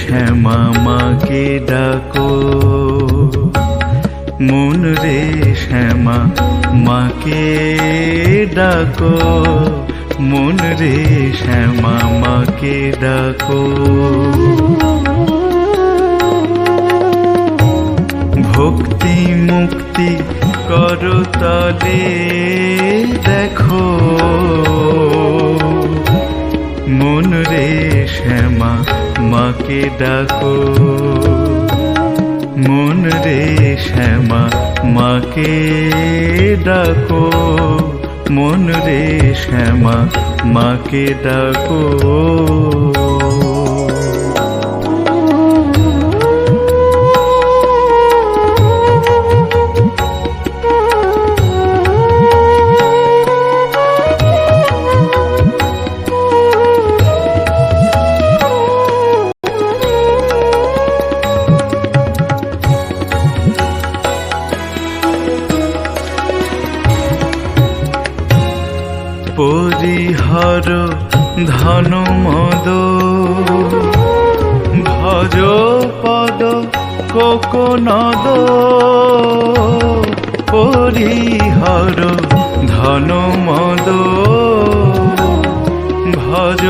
শ্যামা মাকে ডাকো। মন রে, শ্যামা, মাকে ডাকো। মন রে, শ্যামা, মাকে ডাকো। ভক্তি মুক্তি করতলে দেখো। মাকে ডাকো। মন রে শ্যামা মাকে ডাকো। মন রে শ্যামা মাকে ডাকো। পরিহর ধন মদ। ভজ পদ কোকনদ পরিহর ধন মদ। ভজ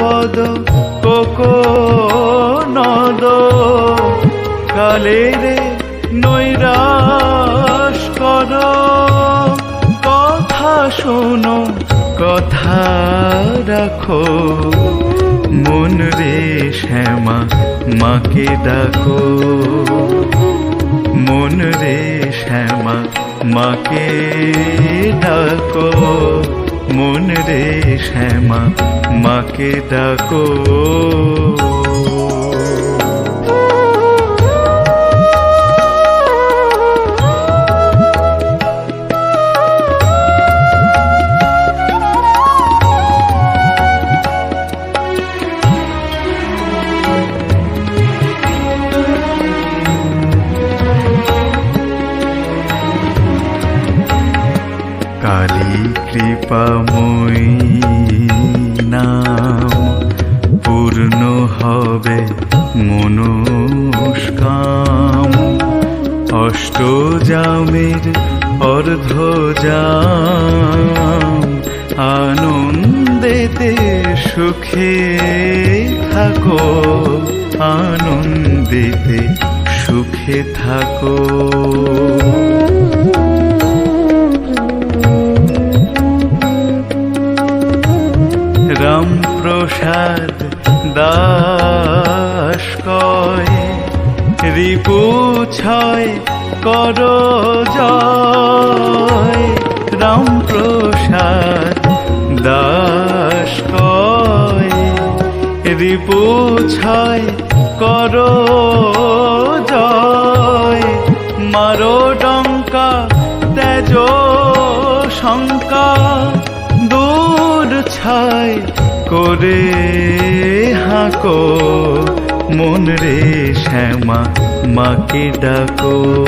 পদ কোকনদ। কালের নৈরাশ শোনো, কথা রাখো। মন রে শ্যামা, মাকে ডাকো। মন রে শ্যামা, মাকে ডাকো। মন রে শ্যামা, মাকে ডাকো। কৃপাময়ী নাম পূর্ণ হবে মনস্কাম। অষ্টজামের অর্ধ জাম আনন্দেতে সুখে থাকো আনন্দেতে সুখে থাকো। রামপ্রসাদ দাস কয়, রিপু ছয় কর জয় রামপ্রসাদ দাস কয়, রিপু ছয় কর জয়, মারো ডঙ্কা, তেজ শঙ্কা ছাই করে, হাকো, মন রে শ্যামা, মাকে ডাকো।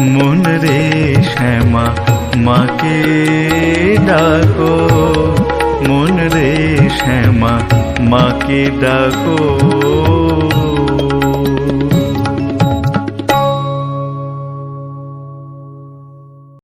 মন রে শ্যামা, মাকে ডাকো। মন রে শ্যামা, মাকে ডাকো।